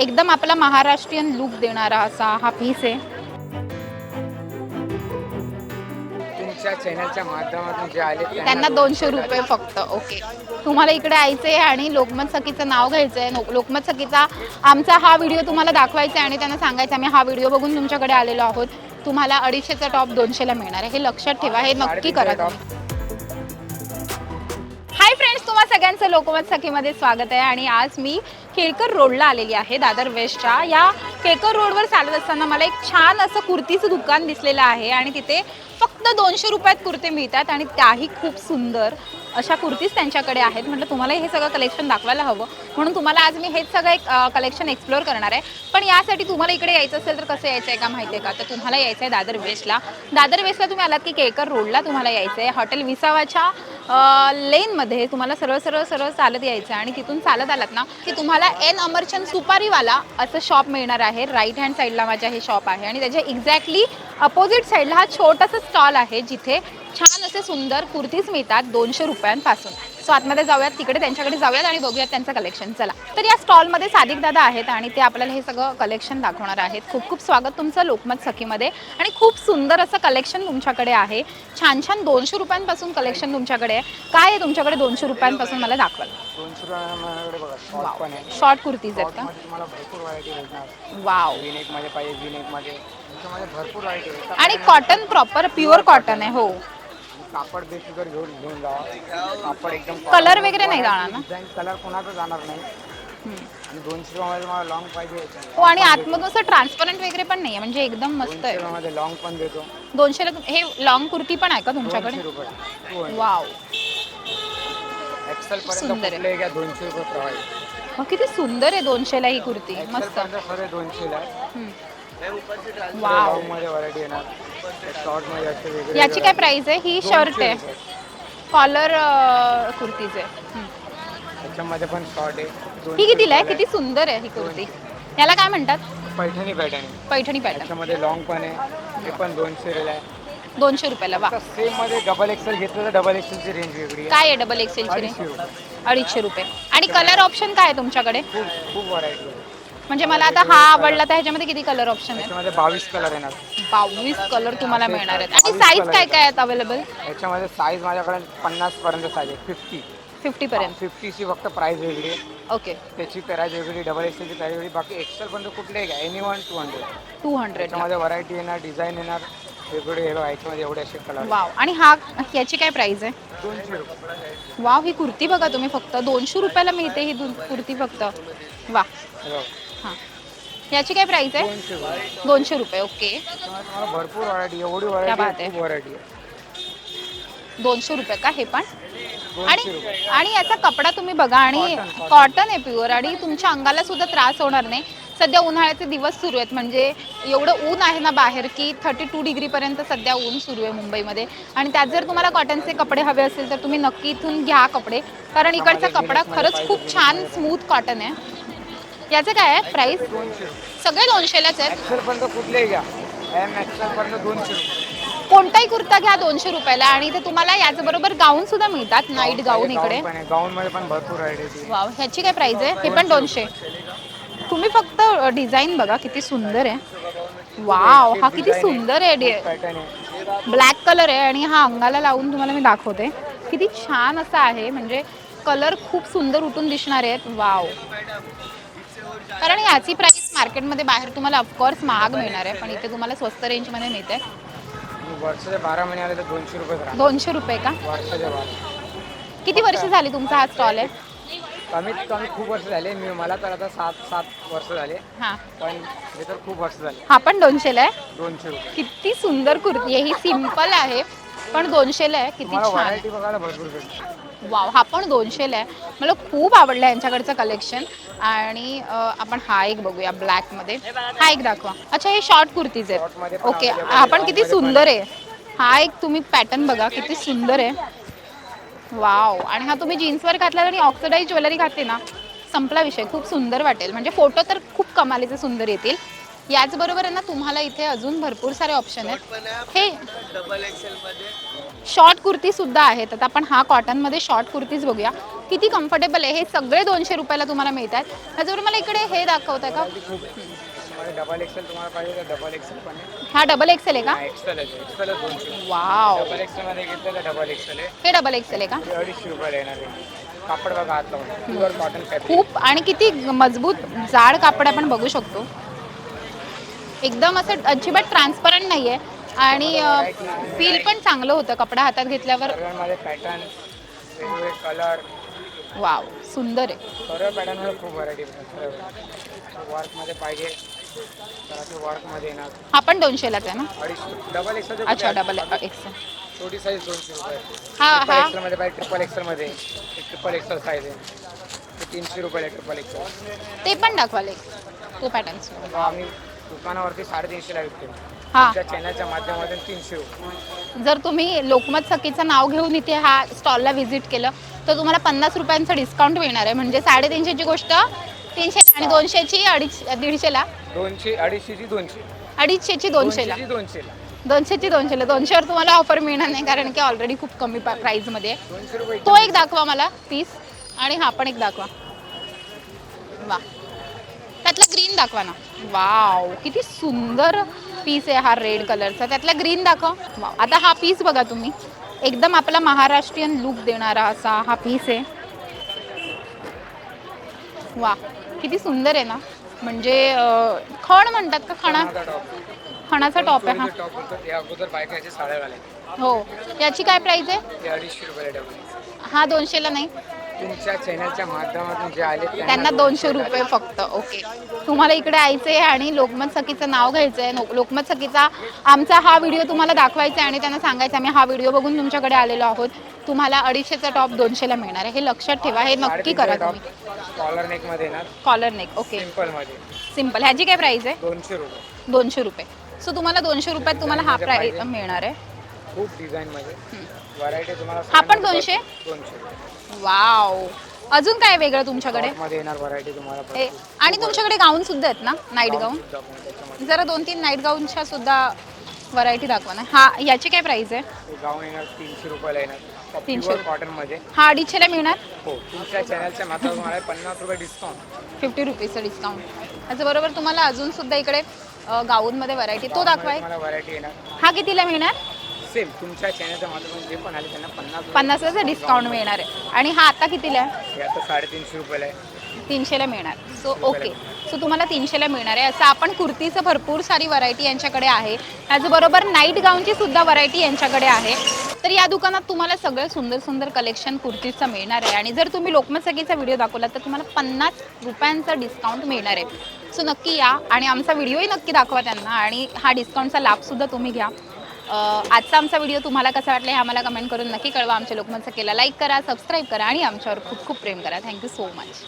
एकदम आपला महाराष्ट्रीयन लुक देणारा असा हा पीस आहे. तुमच्या चॅनलच्या माध्यमातून जे आले त्यांना दोनशे रुपये. फक्त ओके तुम्हाला इकडे यायचं आहे आणि लोकमत सखीचं नाव घ्यायचं आहे लोकमत सखीचा आमचा हा व्हिडिओ तुम्हाला दाखवायचा आहे आणि त्यांना सांगायचं आम्ही हा व्हिडिओ बघून तुमच्याकडे आलेलो आहोत. तुम्हाला अडीचशेचा टॉप दोनशेला मिळणार आहे. हे लक्षात ठेवा हे नक्की करा हाय फ्रेंड्स तुम्हा सगळ्यांचं लोकमत सखीमध्ये स्वागत आहे आणि आज मी केळकर रोडला आलेली आहे दादर वेस्टच्या. या केळकर रोडवर चालत असताना मला एक छान असं कुर्तीचं दुकान दिसलेलं आहे आणि तिथे फक्त दोनशे रुपयात कुर्ते मिळतात आणि त्याही खूप सुंदर अशा कुर्तीज त्यांच्याकडे आहेत. म्हटलं तुम्हाला हे सगळं कलेक्शन दाखवायला हवं. म्हणून तुम्हाला आज मी हेच सगळं एक कलेक्शन एक्सप्लोअर करणार आहे. पण यासाठी तुम्हाला इकडे यायचं असेल तर कसं यायचं आहे का माहिती आहे का? तर तुम्हाला यायचं आहे दादर वेस्टला. दादर वेस्टला तुम्ही आलात की केळकर रोडला तुम्हाला यायचं आहे हॉटेल विसावाच्या लेनमध्ये तुम्हाला सरळ सरळ सरळ चालत यायचं आणि तिथून चालत आलात ना की तुम्हाला एन अमरचंद सुपारीवाला असं शॉप मिळणार आहे. राईट हँड साईडला माझ्या हे शॉप आहे. आणि त्याच्या एक्झॅक्टली अपोजिट साईडला हा छोटासा स्टॉल आहे जिथे छान असे सुंदर कुर्तीज मिळतात दोनशे रुपयांपासून. सो आतमध्ये जाऊयात तिकडे त्यांच्याकडे जाऊयात आणि बघूयात त्यांचं कलेक्शन चला. तर या स्टॉलमध्ये सादिक दादा आहेत आणि ते आपल्याला हे सगळं कलेक्शन दाखवणार आहेत. खूप खूप स्वागत तुमचं लोकमत सखीमध्ये. आणि खूप सुंदर असं कलेक्शन तुमच्याकडे आहे. छान छान दोनशे रुपयांपासून कलेक्शन तुमच्याकडे आहे. काय आहे तुमच्याकडे दोनशे रुपयांपासून मला दाखवाल? शॉर्ट कुर्तीज आहेत का? वाव. आणि कॉटन प्रॉपर प्युअर कॉटन आहे हो. कापड बेसिकर घेऊन घेऊन जा. कापड एकदम Color वगैरे नाही जाणार ना? डिझाईन कलर कोणाचा जाणार नाही. आणि दोनशे रुपयामध्ये मला लॉंग पाहिजे. हो आणि आतमधून असं ट्रान्सपरंट वगैरे पण नाही आहे म्हणजे एकदम मस्त दोनशे आहे. रुपयामध्ये लॉंग पण देतो. दोनशेला हे लॉंग कुर्ती पण आहे का दोनशे तुमच्याकडे रुपये. वाव एक्सेल पर्यंत सुंदर आहे. कुठले घ्या दोनशे रुपये मग किती सुंदर आहे दोनशेला ही कुर्ती. एक्सेल मस्त. पर्यंत सर्व दोनशेला. आहे हम्म. वाव लॉंगमध्ये व्हरायटी येणार. शॉर्टमध्ये असे वेगळे याची काय प्राइस आहे? ही शर्ट आहे. कॉलर कुर्तीज आहे. त्याच्यामध्ये पण शॉर्ट आहे. ही कितीला आहे? रुपयाला किती सुंदर आहे ही कुर्ती. याला काय म्हणतात. पैठणी पॅटर्न पैठणी पॅटर्न त्याच्यामध्ये लॉंग पण आहे. ते पण दोनशे रेल आहे. दोनशे रुपयाला वा. सेममध्ये डबल एक्सेल घेतलं तर डबल एक्सेलची रेंज वेगळी काय आहे डबल एक्सेलची अडीचशे रेंज अडीचशे रुपये. आणि कलर ऑप्शन काय आहे तुमच्याकडे? खूप व्हरायटी म्हणजे मला आता हा आवडला तर ह्याच्यामध्ये किती कलर ऑप्शन त्याच्यामध्ये बावीस कलर येणार. बावीस कलर तुम्हाला मिळणार आहेत. आणि साईज काय काय आहेत अवेलेबल याच्यामध्ये साईज माझ्याकडे पन्नास पर्यंत साईज आहे फिफ्टी फिफ्टी पर्यंत. फिफ्टीची फक्त प्राइस वेगळी आहे. ओके त्याची प्राइस वेगळी डबल एक्सेलची प्राइस वेगळी. बाकी एक्सेल पर्यंत कुठले any one two hundred two hundred त्याच्यामध्ये व्हरायटी येणार डिझाईन येणार. वेगवेगळे हे बघा, याच्यामध्ये एवढे असे कलर वाव आणि हा याची काय प्राइस आहे? दोनशे रुपये. वाव ही कुर्ती बघा तुम्ही फक्त. दोनशे रुपयाला मिळते ही दु- कुर्ती फक्त. वा हे बघा, हां. याची काय प्राइस आहे? दोनशे रुपये. दोनशे रुपये ओके तुम्हाला भरपूर व्हरायटी एवढी क्या व्हरायटी बात आहे. खूप व्हरायटी आहे. दोनशे रुपये का हे पण? दोनशे आणि आणि याचा कपडा तुम्ही बघा आणि Cotton, cotton. कॉटन आहे प्युअर आणि तुमच्या अंगाला सुद्धा त्रास होणार नाही. सध्या उन्हाळ्याचे दिवस सुरू आहेत म्हणजे एवढं ऊन आहे ना बाहेर की थर्टी टू डिग्रीपर्यंत सध्या ऊन सुरू आहे मुंबईमध्ये. आणि त्यात जर तुम्हाला कॉटनचे कपडे हवे असेल तर तुम्ही नक्की इथून घ्या कपडे. कारण इकडचा कपडा खरंच खूप छान स्मूथ कॉटन आहे. याचं काय आहे? रुपये सगळे दोनशेलाच आहेत. एक्सेल पर्यंत कुठलेही घ्या. एम एक्सेल पर्यंत दोनशे रुपये. कोणताही कुर्ता घ्या दोनशे रुपयाला आणि इथे तुम्हाला याचबरोबर गाऊन सुद्धा मिळतात. नाईट गाऊन इकडे. गाऊन मध्ये पण भरपूर व्हरायटी वाव ह्याची काय प्राइस आहे? हे पण दोनशे. तुम्ही फक्त डिझाईन बघा किती सुंदर आहे. वाव हा किती सुंदर आहे. ब्लॅक कलर आहे. आणि हा अंगाला लावून तुम्हाला मी दाखवते. किती छान असा आहे. म्हणजे कलर खूप सुंदर उठून दिसणार आहेत. वाव. कारण याची प्राइस मार्केटमध्ये बाहेर तुम्हाला ऑफकोर्स महाग मिळणार आहे पण इथे तुम्हाला स्वस्त रेंजमध्ये मिळते. वर्षाचे बारा महिने आले तर दोनशे रुपये दोनशे रुपये का? वर्षाचे बारा. किती वर्ष झाली तुमचा हा स्टॉल आहे? कमीत कमी खूप वर्ष झाले. मी मला तर आता सात सात वर्ष झाले. हां. पण हे तर खूप वर्ष झाले. हा पण दोनशेला आहे? दोनशे रुपये. किती सुंदर कुर्ती आहे. ही सिंपल आहे पण दोनशेला आहे. किती छान. बघायला भरपूर भेटते. वाव हा पण दोनशेला आहे. मला खूप आवडलं यांच्याकडचं कलेक्शन आणि आपण हा एक बघूया ब्लॅकमध्ये हा एक दाखवा. अच्छा हे शॉर्ट कुर्तीज आहेत. ओके available हा पण आहे, किती सुंदर आहे. हा एक तुम्ही पॅटर्न बघा किती सुंदर आहे. वाव. आणि हा तुम्ही जीन्सवर घातला आणि ऑक्सिडाईज ज्वेलरी घातली ना संपला विषय. खूप सुंदर वाटेल. म्हणजे फोटो तर खूप कमालीचे सुंदर येतील. याचबरोबर आहे ना तुम्हाला इथे अजून भरपूर सारे ऑप्शन आहेत. हे डबल एक्सेल मध्ये. शॉर्ट कुर्ती सुद्धा आहेत. आता आपण हा कॉटनमध्ये शॉर्ट कुर्तीज बघूया. किती कम्फर्टेबल आहे? हे सगळे दोनशे रुपयाला तुम्हाला मिळतात त्याच्यावर मला इकडे हे दाखवत आहे का डबल एक्सेल तुम्हाला पाहिजे तर डबल एक्सेल पण आहे. हा डबल एक्सेल आहे का? एक्सेल आहे. एक्सेल दोनशे. वाव डबल एक्सेल मध्ये घेतलं तर डबल एक्सेल आहे. हे डबल एक्सेल आहे का? ते अडीचशे रुपयाला येणार आहे. कापड बघा लावून प्युअर कॉटन फॅब्रिक खूप आणि किती मजबूत जाड कापड आपण बघू शकतो. एकदम असं अजिबात ट्रान्सपरंट नाही आहे आणि फील पण चांगलं होतं कपडा हातात घेतल्यावर. पॅटर्न वेगवेगळे कलर वाव सुंदर आहे. सर्व पॅटर्नमध्ये खूप व्हरायटी वर्कमध्ये पाहिजे. वर्कमध्ये येणार. हा पण दोनशेलाच आहे ना? अडीचशे. डबल एक्सेल अच्छा डबल एक्सेल छोटी साईज दोनशे रुपये. हा हा. एक्सेल मध्ये पाहिजे ट्रिपल एक्सेल मध्ये. ट्रिपल एक्सेल साईज आहे. ते तीनशे रुपये ट्रिपल एक्सेल ते पण दाखवाले तो पॅटर्न्स आम्ही दुकानावरती साडेतीनशेला विकतो. हा. त्या चॅनलच्या माध्यमातून तीनशे रुपये. जर तुम्ही लोकमत सखीचं नाव घेऊन इथे हा स्टॉलला व्हिजिट केलं तर तुम्हाला पन्नास रुपयांचं डिस्काउंट मिळणार आहे. म्हणजे साडेतीनशेची गोष्ट तीनशे आणि दोनशेची अडीच दीडशेला? दोनशे अडीचशेची दोनशे. अडीचशेची दोनशेला? दोनशेची दोनशेला. दोनशेची दोनशेला. दोनशेवर तुम्हाला ऑफर मिळणार नाही कारण की ऑलरेडी खूप कमी प्राईजमध्ये आहे दोनशे रुपये तो एक दाखवा मला पीस आणि हा पण एक दाखवा. वा त्यातला ग्रीन दाखवा ना. वाव किती सुंदर पीस आहे हा रेड कलरचा त्यातला ग्रीन दाखव. आता हा पीस बघा तुम्ही. एकदम आपला महाराष्ट्रीयन लुक देणारा असा हा पीस आहे. वा किती सुंदर आहे ना. म्हणजे खण म्हणतात का खणा? खणाचा टॉप आहे हा. हो. याची काय प्राइस आहे? हा दोनशेला नाही. तुमच्या चॅनलच्या माध्यमातून जे आले त्यांना दोनशे रुपये फक्त. ओके. तुम्हाला इकडे यायचं आहे आणि लोकमत सखीचं नाव घ्यायचं आहे लोकमत सखीचा आमचा हा व्हिडिओ तुम्हाला दाखवायचा आहे आणि त्यांना सांगायचं आम्ही हा व्हिडिओ बघून तुमच्याकडे आलेलो आहोत. तुम्हाला अडीचशेचा टॉप दोनशेला मिळणार आहे. हे लक्षात ठेवा. हे नक्की करा तुम्ही. कॉलर नेकमध्ये येणार कॉलर नेक ओके. सिंपलमध्ये. सिंपल. ह्याची काय प्राइस आहे? दोनशे रुपये. दोनशे रुपये. सो तुम्हाला दोनशे रुपयात तुम्हाला हा प्राइस मिळणार आहे. खूप डिझाईन मध्ये. व्हरायटी तुम्हाला हा पण दोनशे? दोनशे. वाव. अजून काय वेगळं तुमच्याकडे? मध्ये येणार व्हरायटी तुम्हाला भरपूर. आणि तुमच्याकडे गाऊन सुद्धा आहेत ना? Night gown? सुद्धा पण त्याच्यामध्ये. जरा दोन तीन नाईट गाऊनच्या सुद्धा व्हरायटी दाखवा ना. हा याची काय प्राइस आहे? गाऊन येणार तीनशे रुपयाला येणार. तीनशे कॉटनमध्ये. हा अडीचशेला मिळणार? हो तुमच्या चॅनलच्या माध्यमातून तुम्हाला पन्नास रुपये डिस्काउंट फिफ्टी रुपीजचं डिस्काउंट त्याच्याबरोबर तुम्हाला अजून सुद्धा इकडे अ, गाऊनमध्ये व्हरायटी तो दाखवाय तुम्हाला व्हरायटी येणार. हा कितीला मिळणार? सेम तुमच्या चॅनलच्या माध्यमातून जे पण आले त्यांना पन्नास पन्नासाचा डिस्काउंट मिळणार. आहे. आणि हा आता कितीला आहे? हे आता साडेतीनशे रुपयाला आहे. तीनशेला मिळणार. सो ओके सो तुम्हाला तीनशेला मिळणार आहे. असं आपण कुर्तीचं भरपूर सारी व्हरायटी यांच्याकडे आहे. त्याचबरोबर नाईट गाऊनची सुद्धा व्हरायटी यांच्याकडे आहे. तर या दुकानात तुम्हाला सगळं सुंदर सुंदर कलेक्शन कुर्तीचं मिळणार आहे. आणि जर तुम्ही लोकमत सगळीचा व्हिडिओ दाखवला तर तुम्हाला पन्नास रुपयांचा डिस्काउंट मिळणार आहे. सो नक्की या. आणि आमचा व्हिडिओही नक्की दाखवा त्यांना. आणि हा डिस्काउंटचा लाभसुद्धा तुम्ही घ्या. आजचा आमचा व्हिडिओ तुम्हाला कसा वाटला हे आम्हाला कमेंट करून नक्की कळवा. आमच्या लोकमत सखेला लाईक करा सबस्क्राईब करा आणि आमच्यावर खूप खूप प्रेम करा. Thank you so much